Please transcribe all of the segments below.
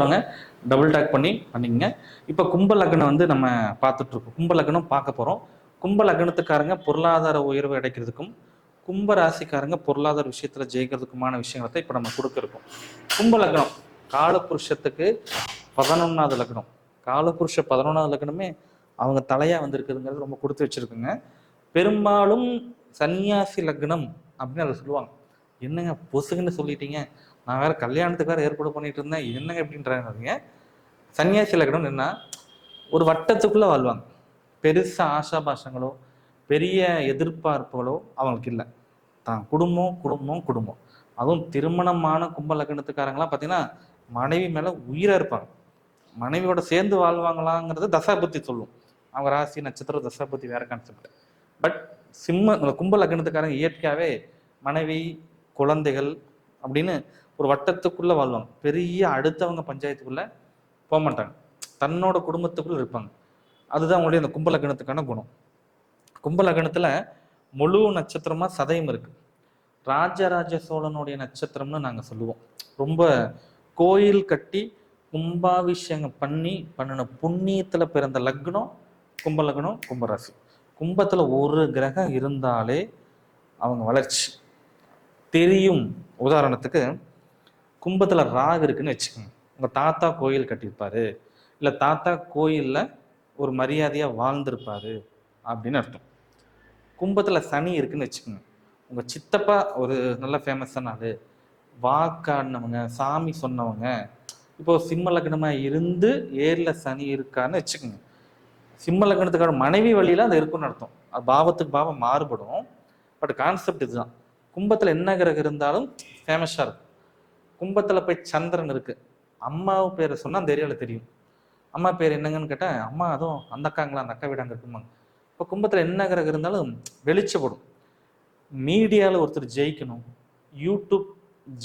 வாங்க double take பண்ணி பண்ணிக்கங்க. இப்போ கும்ப லக்னம் வந்து நம்ம பார்த்துட்டு இருக்கோம் கும்ப லக்னம் பார்க்க போகிறோம் கும்ப லக்னத்துக்காரங்க பொருளாதார உயர்வு அடைக்கிறதுக்கும் கும்ப ராசிக்காரங்க பொருளாதார விஷயத்தில் ஜெயிக்கிறதுக்குமான விஷயங்களை இப்போ நம்ம கொடுக்குறோம் கும்ப லக்னம் காலபுருஷத்துக்கு பதினொன்றாவது லக்னம். காலபுருஷ பதினொன்றாவது லக்னமே அவங்க தலையாக வந்திருக்குதுங்கிறது ரொம்ப கொடுத்து வச்சிருக்குங்க. பெரும்பாலும் சன்னியாசி லக்னம் அப்படின்னு அதை சொல்லுவாங்க. என்னங்க பொசுக்குன்னு சொல்லிட்டீங்க? நான் வேற கல்யாணத்துக்கு வேற ஏற்பாடு பண்ணிட்டு இருந்தேன். என்னங்க எப்படின்றாங்க சன்னியாசி லக்னம் என்ன ஒரு வட்டத்துக்குள்ள வாழ்வாங்க. பெருசா ஆசாபாசங்களோ பெரிய எதிர்பார்ப்புகளோ அவங்களுக்கு இல்லை. தான் குடும்பம் குடும்பம் குடும்பம். அதுவும் திருமணமான கும்ப லக்னத்துக்காரங்களாம் பார்த்தீங்கன்னா மனைவி மேலே உயிராக இருப்பாங்க. மனைவியோட சேர்ந்து வாழ்வாங்களாங்கிறது தசாபுத்தி சொல்லும். அவங்க ராசி நட்சத்திரம் தசாபுத்தி வேற கான்செப்ட் பட் சிம்ம கும்ப லக்னத்துக்காரங்க இயற்கையாகவே மனைவி குழந்தைகள் அப்படின்னு ஒரு வட்டத்துக்குள்ளே வாழ்வாங்க. பெரிய அடுத்தவங்க பஞ்சாயத்துக்குள்ளே போக மாட்டாங்க. தன்னோட குடும்பத்துக்குள்ளே இருப்பாங்க. அதுதான் அவங்களுடைய அந்த கும்ப லக்னத்துக்கான குணம். கும்ப லக்னத்துல முழு நட்சத்திரமாக சதயம் இருக்குது ராஜராஜ சோழனுடைய நட்சத்திரம்னு நாங்கள் சொல்லுவோம். ரொம்ப கோயில் கட்டி கும்பாபிஷேகம் பண்ணி பண்ணின புண்ணியத்தில் பிறந்த லக்னம் கும்ப லக்னம் கும்பராசி கும்பத்தில் ஒரு கிரகம் இருந்தாலே அவங்க வளர்ச்சி. தெரியும். உதாரணத்துக்கு கும்பத்தில் ராகு இருக்குன்னு வச்சுக்கோங்க. உங்கள் தாத்தா கோயில் கட்டியிருப்பாரு. இல்லை தாத்தா கோயிலில் ஒரு மரியாதையாக வாழ்ந்திருப்பாரு அப்படின்னு அர்த்தம். கும்பத்தில் சனி இருக்குன்னு வச்சுக்கோங்க. உங்கள் சித்தப்பா ஒரு நல்ல ஃபேமஸான ஆள். வாக்காடினவங்க சாமி சொன்னவங்க. இப்போ சிம்ம லக்னமாக இருந்து ஏரில் சனி இருக்கான்னு வச்சுக்கோங்க. சிம்ம லக்னத்துக்கான மனைவி வழியில் அது இருக்குன்னு அர்த்தம். அது பாவத்துக்கு பாவம் மாறுபடும். பட் கான்செப்ட் இதுதான். கும்பத்தில் என்ன கிரகம் இருந்தாலும் ஃபேமஸாக இருக்கும். கும்பத்தில் போய் சந்திரன் இருக்குது அம்மாவு பேரை சொன்னால் அந்த ஏரியால தெரியும். அம்மா பேர் என்னங்கன்னு கேட்டால் அம்மா அதுவும் அந்த அக்காங்களா அந்த அக்கா வீடு அங்கே இருக்குமாங்க இப்போ கும்பத்தில் என்ன கிரகம் இருந்தாலும் வெளிச்சப்படும். மீடியாவில் ஒருத்தர் ஜெயிக்கணும். யூடியூப்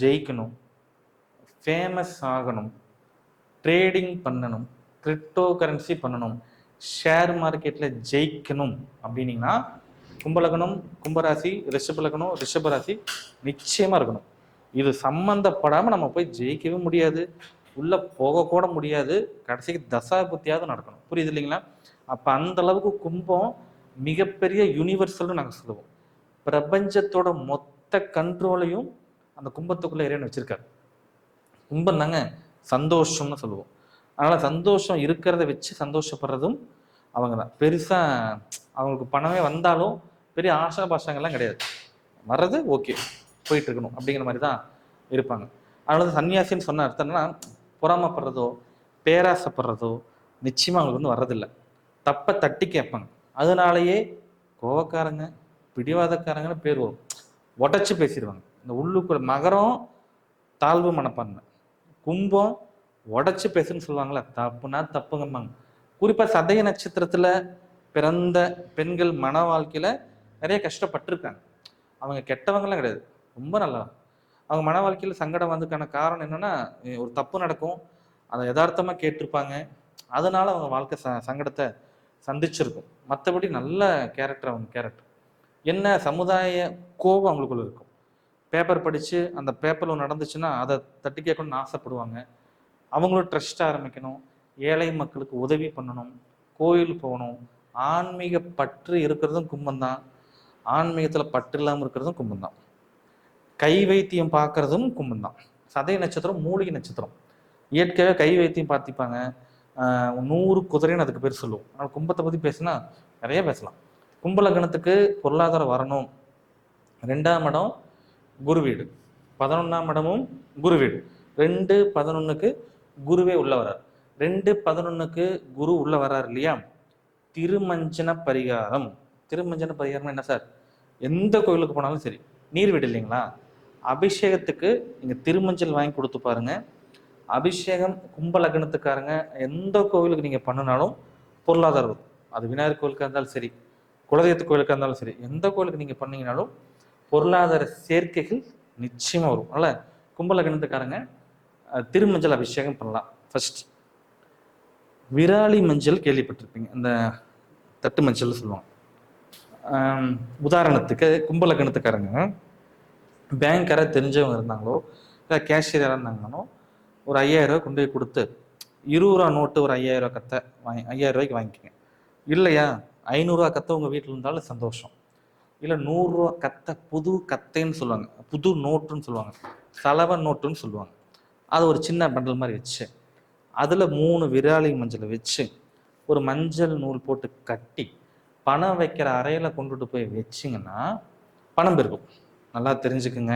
ஜெயிக்கணும். ஃபேமஸ் ஆகணும். ட்ரேடிங் பண்ணணும். கிரிப்டோ கரன்சி பண்ணணும் ஷேர் மார்க்கெட்டில் ஜெயிக்கணும் அப்படின்னீங்கன்னா கும்பலகனம் கும்பராசி ரிஷபலகனம் ரிஷபராசி நிச்சயமாக இருக்கணும். இது சம்மந்தப்படாமல் நம்ம போய் ஜெயிக்கவே முடியாது. உள்ளே போகக்கூட முடியாது. கடைசிக்கு தசாபுத்தியாவது நடக்கணும். புரியுது இல்லைங்களா? அப்போ அந்த அளவுக்கு கும்பம் மிகப்பெரிய யூனிவர்சல்னு நாங்கள் சொல்லுவோம். பிரபஞ்சத்தோட மொத்த கண்ட்ரோலையும் அந்த கும்பத்துக்குள்ள இறைவன் வச்சிருக்காரு. கும்பம் தாங்க சந்தோஷம்னு சொல்லுவோம். அதனால சந்தோஷம் இருக்கிறத வச்சு சந்தோஷப்படுறதும் அவங்க தான் பெருசாக அவங்களுக்கு பணமே வந்தாலும் பெரிய ஆசா பாஷங்கள்லாம் கிடையாது. வர்றது ஓகே போயிட்டு இருக்கணும் அப்படிங்கிற மாதிரி தான் இருப்பாங்க. அதனால தான் சன்னியாசின்னு சொன்ன அர்த்தம் என்னன்னா பொறாமப்படுறதோ பேராசைப்படுறதோ நிச்சயமாக அவங்களுக்கு வந்து வர்றதில்லை. தப்பை தட்டி கேட்பாங்க. அதனாலேயே கோவக்காரங்க பிடிவாதக்காரங்கன்னு பேர் வரும். உடச்சி பேசிடுவாங்க. இந்த உள்ளுக்குள்ள மகரம் தாழ்வு மனப்பான்மை. கும்பம் உடச்சி பேசுன்னு சொல்லுவாங்களே தப்புனா தப்புங்கம்பாங்க. குறிப்பாக சதய நட்சத்திரத்தில் பிறந்த பெண்கள் மன வாழ்க்கையில் நிறைய கஷ்டப்பட்டிருக்காங்க. அவங்க கெட்டவங்கலாம் கிடையாது. ரொம்ப நல்லா. அவங்க மன வாழ்க்கையில் சங்கடம் வந்ததுக்கான காரணம் என்னென்னா ஒரு தப்பு நடக்கும். அதை யதார்த்தமாக கேட்டிருப்பாங்க. அதனால அவங்க வாழ்க்கை ச சங்கடத்தை சந்திச்சிருக்கும். மற்றபடி நல்ல கேரக்டர் அவங்க கேரக்டர் என்ன சமுதாய கோபம் அவங்களுக்குள்ள இருக்கும். பேப்பர் படித்து அந்த பேப்பரில் நடந்துச்சுன்னா அதை தட்டி கேட்கணும்னு ஆசைப்படுவாங்க. அவங்களும் ட்ரஸ்ட் ஆரம்பிக்கணும். ஏழை மக்களுக்கு உதவி பண்ணணும் கோயில் போகணும். ஆன்மீக பற்று இருக்கிறதும் கும்பந்தான் ஆன்மீகத்தில் பற்று இல்லாமல் இருக்கிறதும் கும்பந்தான் கை வைத்தியம் பார்க்கறதும் கும்பந்தான் சதய நட்சத்திரம் மூலிகை நட்சத்திரம். இயற்கையாகவே கை வைத்தியம் பார்த்திப்பாங்க. நூறு குதிரைன்னு அதுக்கு பேர் சொல்லுவோம். ஆனால் கும்பத்தை பற்றி பேசினா நிறைய பேசலாம். கும்ப லக்னத்துக்கு பொருளாதாரம் வரணும். ரெண்டாம் இடம் குரு வீடு. பதினொன்றாம் இடமும் குரு வீடு. ரெண்டு பதினொன்றுக்கு குருவே உள்ள வர்றார். ரெண்டு பதினொன்றுக்கு குரு உள்ள வரார் இல்லையா? திருமஞ்சன பரிகாரம். திருமஞ்சன பரிகாரம் என்ன சார்? எந்த கோயிலுக்கு போனாலும் சரி. நீர் வீடு இல்லைங்களா? அபிஷேகத்துக்கு நீங்கள் திருமஞ்சள் வாங்கி கொடுத்து பாருங்க. அபிஷேகம் கும்ப லக்னத்துக்காரங்க எந்த கோவிலுக்கு நீங்கள் பண்ணினாலும் பொருளாதாரம் வரும் அது விநாயகர் கோயிலுக்காக இருந்தாலும் சரி குலதெய்வத்து கோயிலுக்காக இருந்தாலும் சரி எந்த கோயிலுக்கு நீங்கள் பண்ணீங்கனாலும் பொருளாதார சேர்க்கைகள் நிச்சயமாக வரும். அதனால் கும்ப லக்னத்துக்காரங்க திருமஞ்சள் அபிஷேகம் பண்ணலாம். ஃபஸ்ட்டு விராலி மஞ்சள் கேள்விப்பட்டிருப்பீங்க. அந்த தட்டு மஞ்சள் சொல்லுவாங்க. உதாரணத்துக்கு கும்பலக்கணத்துக்காரங்க. பேங்க்கார தெரிஞ்சவங்க இருந்தாங்களோ இல்லை கேஷியர் இருந்தாங்கன்னோ ஒரு ஐயாயிரம் கொண்டு போய் கொடுத்து இருபது ரூபா நோட்டு ஒரு ஐயாயிரம் கத்தை வாங்கி ஐயாயிரம் ரூபாய்க்கு வாங்கிக்கோங்க. இல்லையா? ஐநூறுரூவா கத்தை உங்கள் வீட்டில் இருந்தாலும் சந்தோஷம். இல்லை நூறுரூவா கத்தை புது கத்தைன்னு சொல்லுவாங்க. புது நோட்டுன்னு சொல்லுவாங்க. சலவை நோட்டுன்னு சொல்லுவாங்க. அது ஒரு சின்ன பண்டல் மாதிரி வச்சு. அதில் மூணு விராலி மஞ்சளை வச்சு ஒரு மஞ்சள் நூல் போட்டு கட்டி பணம் வைக்கிற அறையில் கொண்டுட்டு போய் வச்சிங்கன்னா பணம் பெருகும். நல்லா தெரிஞ்சுக்குங்க.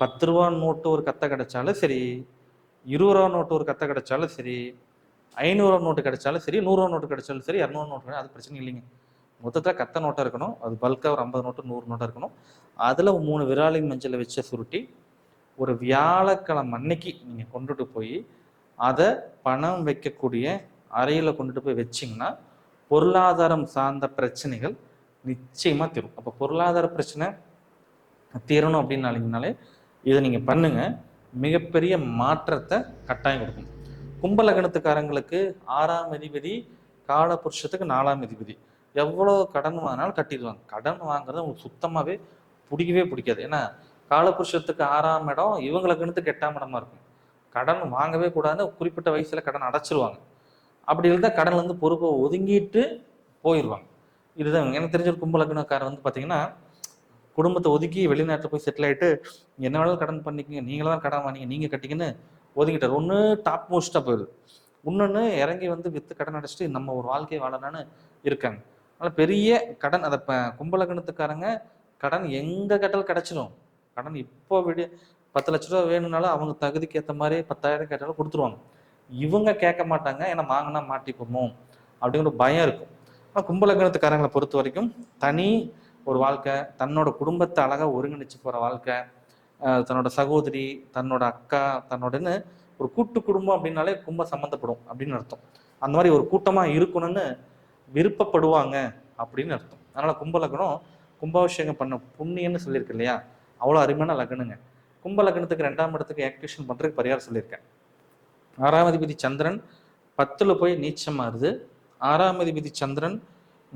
பத்து ரூபா நோட்டு ஒரு கத்தை கிடைச்சாலும் சரி இருபது ரூபா நோட்டு ஒரு கத்தை கிடைச்சாலும் சரி ஐநூறுரூவா நோட்டு கிடைச்சாலும் சரி நூறுரூவா நோட்டு கிடைச்சாலும் சரி இரநூறு நோட்டு அது பிரச்சனை இல்லைங்க. மொத்தத்தில் கத்த நோட்டாக இருக்கணும். அது பல்காக ஒரு ஐம்பது நோட்டு நூறு நோட்டாக இருக்கணும். அதில் மூணு விராலி மஞ்சளை வச்ச சுருட்டி ஒரு வியாழக்கிழமை அன்னைக்கு நீங்கள் கொண்டுட்டு போய் அதை பணம் வைக்கக்கூடிய அறையில் கொண்டுட்டு போய் வச்சிங்கன்னா பொருளாதாரம் சார்ந்த பிரச்சனைகள் நிச்சயமாக தீரும். அப்போ பொருளாதார பிரச்சனை தீரணும் அப்படின்னாலே இதை நீங்கள் பண்ணுங்க. மிகப்பெரிய மாற்றத்தை கட்டாயம் கொடுக்கும். கும்ப லக்னத்துக்காரங்களுக்கு ஆறாம் அதிபதி காலபுருஷத்துக்கு நாலாம் அதிபதி. எவ்வளோ கடன் வாங்கினாலும் கட்டிடுவாங்க. கடன் வாங்குறது அவங்களுக்கு சுத்தமாகவே பிடிக்கவே பிடிக்காது. ஏன்னா காலபுருஷத்துக்கு ஆறாம் இடம் இவங்க கணத்துக்கு எட்டாம் இடமா இருக்கும். கடன் வாங்கவே கூடாதுன்னு குறிப்பிட்ட வயசுல கடன் அடைச்சிருவாங்க. அப்படி இருந்தால் கடன்ல இருந்து பொறுப்பை ஒதுங்கிட்டு போயிடுவாங்க. இதுதான் எனக்கு தெரிஞ்ச ஒரு கும்பலக்னக்காரர் வந்து பார்த்தீங்கன்னா குடும்பத்தை ஒதுக்கி வெளிநாட்டில் போய் செட்டில் ஆகிட்டு என்ன வேணாலும் கடன் பண்ணிக்கங்க. நீங்களும் தான் கடன் வாங்கிங்க. நீங்கள் கட்டிங்கன்னு ஒதுங்கிட்டார் ஒன்று டாப் மோஸ்ட்டாக போயிடுது. இன்னொன்று இறங்கி வந்து வித்து கடன் அடைச்சிட்டு நம்ம ஒரு வாழ்க்கையை வாழலான்னு இருக்காங்க. அதனால் பெரிய கடன் அதை இப்போ கும்பலக்கணத்துக்காரங்க கடன் எங்கே கட்டல் கிடச்சிடும் கடன் இப்போ விடு பத்து லட்ச ரூபா வேணும்னாலும் அவங்க தகுதிக்கு ஏற்ற மாதிரி பத்தாயிரம் கேட்டாலும் கொடுத்துருவாங்க. இவங்க கேட்க மாட்டாங்க ஏன்னா வாங்கினா மாட்டிப்போமோ? அப்படிங்கிற ஒரு பயம் இருக்கும். ஆனால் கும்பலக்கணத்துக்காரங்களை பொறுத்த வரைக்கும் தனி ஒரு வாழ்க்கை தன்னோட குடும்பத்தை அழகாக ஒருங்கிணைச்சு போகிற வாழ்க்கை தன்னோட சகோதரி தன்னோட அக்கா தன்னோடன்னு ஒரு கூட்டு குடும்பம் அப்படின்னாலே கும்பம் சம்மந்தப்படும் அப்படின்னு அர்த்தம். அந்த மாதிரி ஒரு கூட்டமாக இருக்கணும்னு விருப்பப்படுவாங்க அப்படின்னு அர்த்தம். அதனால் கும்ப லக்னம் கும்பாபிஷேகம் பண்ண புண்ணியன்னு சொல்லியிருக்கு இல்லையா? அவ்வளோ அருமையான லக்னங்க. கும்ப லக்னத்துக்கு ரெண்டாம் இடத்துக்கு ஆக்டிவேஷன் பண்ணுறதுக்கு பரிகாரம் சொல்லியிருக்கேன். ஆறாம் அதிபதி சந்திரன் பத்தில் போய் நீச்சமாகுது. ஆறாம் அதிபதி சந்திரன்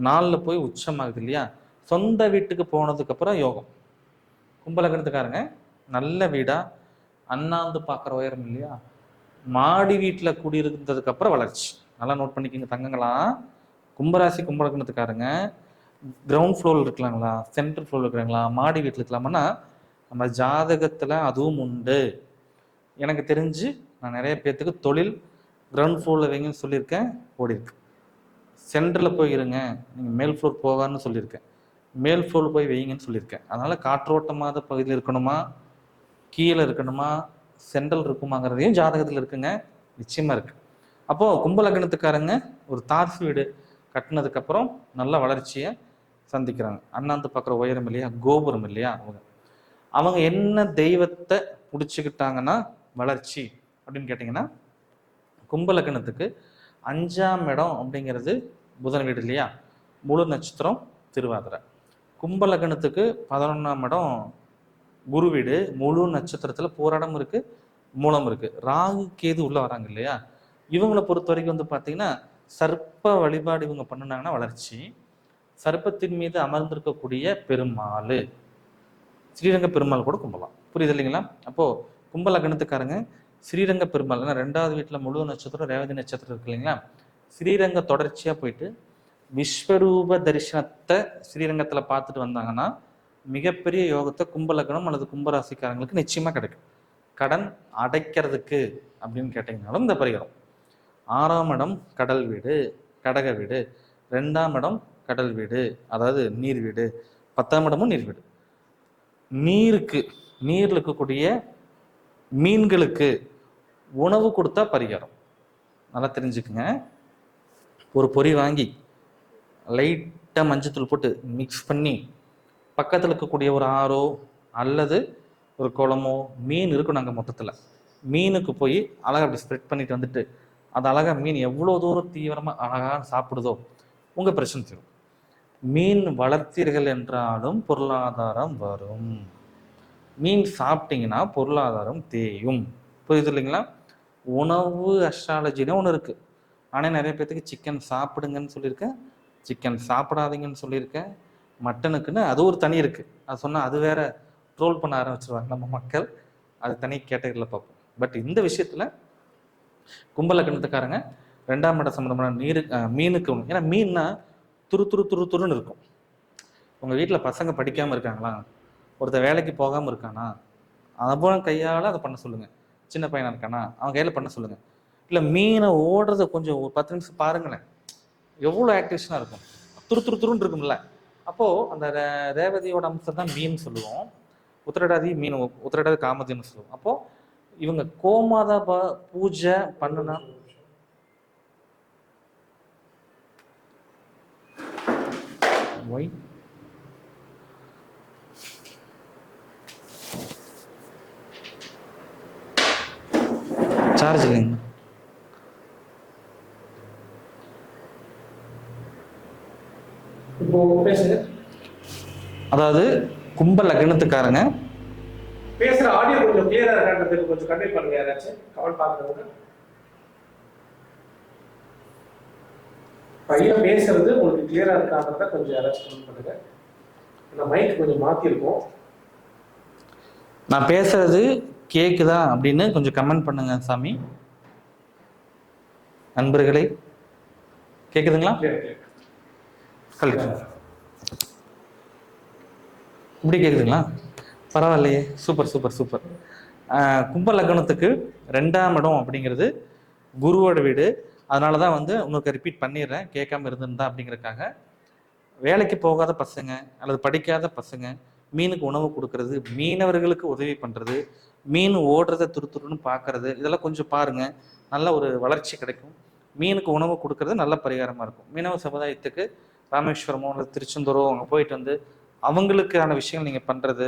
நாலில் போய் உச்சமாகுது இல்லையா? சொந்த வீட்டுக்கு போனதுக்கப்புறம் யோகம். கும்பலகணத்துக்காரங்க நல்ல வீடாக அண்ணாந்து பார்க்குற உயரம் இல்லையா? மாடி வீட்டில் கூடியிருந்ததுக்கப்புறம் வளர்ச்சி. நல்லா நோட் பண்ணிக்கோங்க தங்கங்களா. கும்பராசி கும்பலகணத்துக்காரங்க கிரவுண்ட் ஃப்ளோரில் இருக்கலாங்களா? சென்ட்ரல் ஃப்ளோரில் இருக்கிறாங்களா மாடி வீட்டில் இருக்கலாமன்னா நம்ம ஜாதகத்தில் அதுவும் உண்டு. எனக்கு தெரிஞ்சு நான் நிறைய பேர்த்துக்கு தொழில் கிரவுண்ட் ஃப்ளோரில் வைங்கன்னு சொல்லியிருக்கேன் ஓடிருக்கு சென்டரில் போய் இருங்க நீங்கள் மேல் ஃப்ளோர் போகான்னு சொல்லியிருக்கேன். மேல் ஃப்ளோர் போய் வைங்கன்னு சொல்லியிருக்கேன். அதனால் காற்றோட்டமாத பகுதியில் இருக்கணுமா? கீழே இருக்கணுமா? சென்ட்ரல் இருக்குமாங்கிறதையும் ஜாதகத்தில் இருக்குங்க நிச்சயமாக இருக்குது அப்போது கும்ப லக்னத்துக்காரங்க ஒரு தார்ஸ் வீடு கட்டினதுக்கப்புறம் நல்ல வளர்ச்சியை சந்திக்கிறாங்க. அண்ணாந்து பார்க்குற உயரம் இல்லையா? கோபுரம் இல்லையா? அவங்க அவங்க என்ன தெய்வத்தை பிடிச்சிக்கிட்டாங்கன்னா வளர்ச்சி அப்படின்னு கேட்டிங்கன்னா கும்பலக்கணத்துக்கு அஞ்சாம் இடம் அப்படிங்கிறது புதன் வீடு இல்லையா? முழு நட்சத்திரம் திருவாதிரை. கும்பலக்கணத்துக்கு பதினொன்றாம் இடம் குரு வீடு. முழு நட்சத்திரத்தில் போராடம் இருக்கு மூலம் இருக்குது ராகு கேது உள்ளே வராங்க இல்லையா? இவங்களை பொறுத்த வரைக்கும் வந்து பார்த்தீங்கன்னா சர்ப்ப வழிபாடு இவங்க பண்ணுனாங்கன்னா வளர்ச்சி. சர்ப்பத்தின் மீது அமர்ந்திருக்கக்கூடிய பெருமாள். ஸ்ரீரங்க பெருமாள் கூட கும்பலாம். புரியுது இல்லைங்களா? அப்போது கும்ப லக்னத்துக்காரங்க ஸ்ரீரங்க பெருமாள் ஏன்னா ரெண்டாவது வீட்டில் முழு நட்சத்திரம் ரேவதி நட்சத்திரம் இருக்கு இல்லைங்களா? ஸ்ரீரங்க தொடர்ச்சியாக போயிட்டு விஸ்வரூப தரிசனத்தை ஸ்ரீரங்கத்தில் பார்த்துட்டு வந்தாங்கன்னா மிகப்பெரிய யோகத்தை கும்பலக்கணம் அல்லது கும்பராசிக்காரங்களுக்கு நிச்சயமாக கிடைக்கும். கடன் அடைக்கிறதுக்கு அப்படின்னு கேட்டிங்கனாலும் இந்த பரிகாரம். ஆறாம் இடம் கடல் வீடு கடக வீடு. ரெண்டாம் இடம் கடல் வீடு அதாவது நீர் வீடு. பத்தாம் இடமும் நீர் வீடு. நீருக்கு நீரில் இருக்கக்கூடிய மீன்களுக்கு உணவு கொடுத்தா பரிகாரம். நல்லா தெரிஞ்சுக்குங்க. ஒரு பொரி வாங்கி லைட்டாக மஞ்சத்தூள் போட்டு மிக்ஸ் பண்ணி பக்கத்தில் இருக்கக்கூடிய ஒரு ஆறோ அல்லது ஒரு குளமோ மீன் இருக்கும் நாங்கள் மொத்தத்தில். மீனுக்கு போய் அழகாக அப்படி ஸ்ப்ரெட் பண்ணிட்டு வந்துட்டு அது அழகாக மீன் எவ்வளோ தூரம் தீவிரமாக அழகாக சாப்பிடுதோ உங்கள் பிரச்சனை தீரும். மீன் வளர்த்தீர்கள் என்றாலும் பொருளாதாரம் வரும். மீன் சாப்பிட்டீங்கன்னா பொருளாதாரம் தேயும். புரியுது இல்லைங்களா? உணவு அஸ்ட்ராலஜின்னு ஒன்று இருக்குது ஆனால் நிறைய பேர்த்துக்கு சிக்கன் சாப்பிடுங்கன்னு சொல்லியிருக்கேன். சிக்கன் சாப்பிடாதீங்கன்னு சொல்லியிருக்கேன். மட்டனுக்குன்னு அது ஒரு தனி இருக்குது அது சொன்னால் அது வேற ட்ரோல் பண்ண ஆரம்பிச்சிருவாங்க நம்ம மக்கள். அது தனி கேட்டகரியில் பார்ப்போம். பட் இந்த விஷயத்தில் கும்பலக்கணத்துக்காரங்க ரெண்டாம் இடம் சம்மந்தமான நீரு மீனுக்கு ஏன்னா மீன்னா துரு துரு துரு துருன்னு இருக்கும். உங்கள் வீட்டில் பசங்க படிக்காமல் இருக்காங்களா? ஒருத்தர் வேலைக்கு போகாமல் இருக்கானா? அவன் கையால் அதை பண்ண சொல்லுங்கள் சின்ன பையனாக இருக்கானா? அவன் கையில் பண்ண சொல்லுங்கள் இல்லை மீனை ஓடுறத கொஞ்சம் ஒரு பத்து நிமிஷம் பாருங்களேன். எவ்வளோ ஆக்டிவேஷனாக இருக்கும். துரு துரு துருன்னு இருக்கும்ல. அப்போது அந்த ரேவதியோட அம்சம் தான் மீன் சொல்லுவோம். உத்திரடாதி மீன் உத்திரடாதி காமதின்னு சொல்லுவோம். அப்போது இவங்க கோமாதா பூஜை பண்ணுனா ஒய் சார்ஜ் இல்லைங்க அதாவது கும்ப லக்னத்துக்காரங்க. பேசுற ஆடியோ கொஞ்சம் கிளியரா கொஞ்சம் கன்வே பண்ணுங்க யாராச்சும். கமெண்ட் பாக்குறவங்க பையன் பேசுறது உங்களுக்கு கிளியரா இருக்கான்றத கொஞ்சம் கமெண்ட் பண்ணுங்க. இந்த மைக் கொஞ்சம் மாத்திருக்கோம். நான் பேசுறது கேக்குதா அப்படின்னு கொஞ்சம் கமெண்ட் பண்ணுங்க சாமி. நண்பர்களே கேக்குதுங்களா? கல்வி இப்படி கேக்குதுங்களா? பரவாயில்லையே. Super super super. கும்ப லக்னத்துக்கு ரெண்டாம் இடம் அப்படிங்கிறது குருவோட வீடு. அதனால தான் வந்து உங்களுக்கு ரிப்பீட் பண்ணிடுறேன். கேட்காம இருந்திருந்தா அப்படிங்கிறக்காக வேலைக்கு போகாத பசங்க அல்லது படிக்காத பசங்க மீனுக்கு உணவு கொடுக்கறது மீனவர்களுக்கு உதவி பண்ணுறது மீன் ஓடுறத துருத்துருன்னு பார்க்கறது இதெல்லாம் கொஞ்சம் பாருங்க. நல்ல ஒரு வளர்ச்சி கிடைக்கும். மீனுக்கு உணவு கொடுக்கறது நல்ல பரிகாரமாக இருக்கும். மீனவ சமுதாயத்துக்கு ராமேஸ்வரமோ அல்லது திருச்செந்தூரோ அங்கே போயிட்டு வந்து அவங்களுக்கான விஷயங்கள் நீங்கள் பண்ணுறது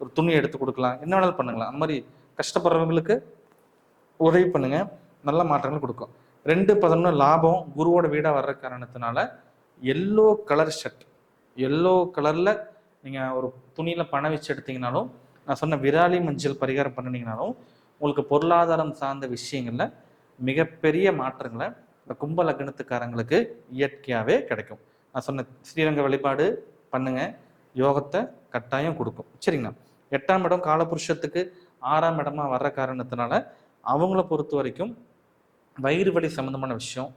ஒரு துணி எடுத்து கொடுக்கலாம். என்ன வேணாலும் பண்ணுங்களா அந்த மாதிரி கஷ்டப்படுறவங்களுக்கு உதவி பண்ணுங்க. நல்ல மாற்றங்கள் கொடுக்கும். ரெண்டு பதினொன்று லாபம் குருவோட வீடாக வர்ற காரணத்தினால எல்லோ கலர் ஷர்ட் எல்லோ கலரில் நீங்கள் ஒரு துணியில் பணம் வச்சு எடுத்தீங்கனாலும் நான் சொன்ன விராலி மஞ்சள் பரிகாரம் பண்ணினீங்கனாலும் உங்களுக்கு பொருளாதாரம் சார்ந்த விஷயங்களில் மிகப்பெரிய மாற்றங்களை இந்த கும்ப லக்னத்துக்காரங்களுக்கு இயற்கையாகவே கிடைக்கும். நான் சொன்ன ஸ்ரீரங்க வழிபாடு பண்ணுங்கள் யோகத்தை கட்டாயம் கொடுக்கும். சரிங்களா? எட்டாம் இடம் காலபுருஷத்துக்கு ஆறாம் இடமா வர்ற காரணத்தினால அவங்கள பொறுத்த வரைக்கும் வயிறு வலி சம்மந்தமான விஷயம்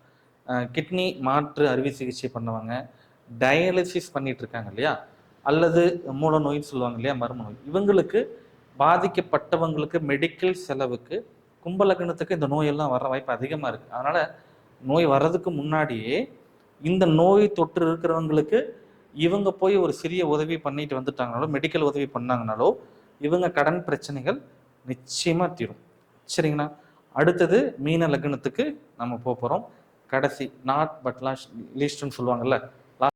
கிட்னி மாற்று அறுவை சிகிச்சை பண்ணுவாங்க டயாலிசிஸ் பண்ணிட்டு இருக்காங்க இல்லையா? அல்லது மூல நோயின்னு சொல்லுவாங்க இல்லையா மர்ம நோய். இவங்களுக்கு பாதிக்கப்பட்டவங்களுக்கு மெடிக்கல் செலவுக்கு கும்பலக்கணத்துக்கு இந்த நோயெல்லாம் வர வாய்ப்பு அதிகமாக இருக்குது அதனால் நோய் வர்றதுக்கு முன்னாடியே இந்த நோய் தொற்று இருக்கிறவங்களுக்கு இவங்க போய் ஒரு சிறிய உதவி பண்ணிட்டு வந்துட்டாங்கனாலோ மெடிக்கல் உதவி பண்ணாங்கனாலோ இவங்க கடன் பிரச்சனைகள் நிச்சயமாக தீரும். சரிங்களா? அடுத்தது மீன லக்னத்துக்கு நம்ம போக போகிறோம் கடைசி நாட் பட் லாஸ்ட் லீஸ்ட்னு சொல்லுவாங்கல்ல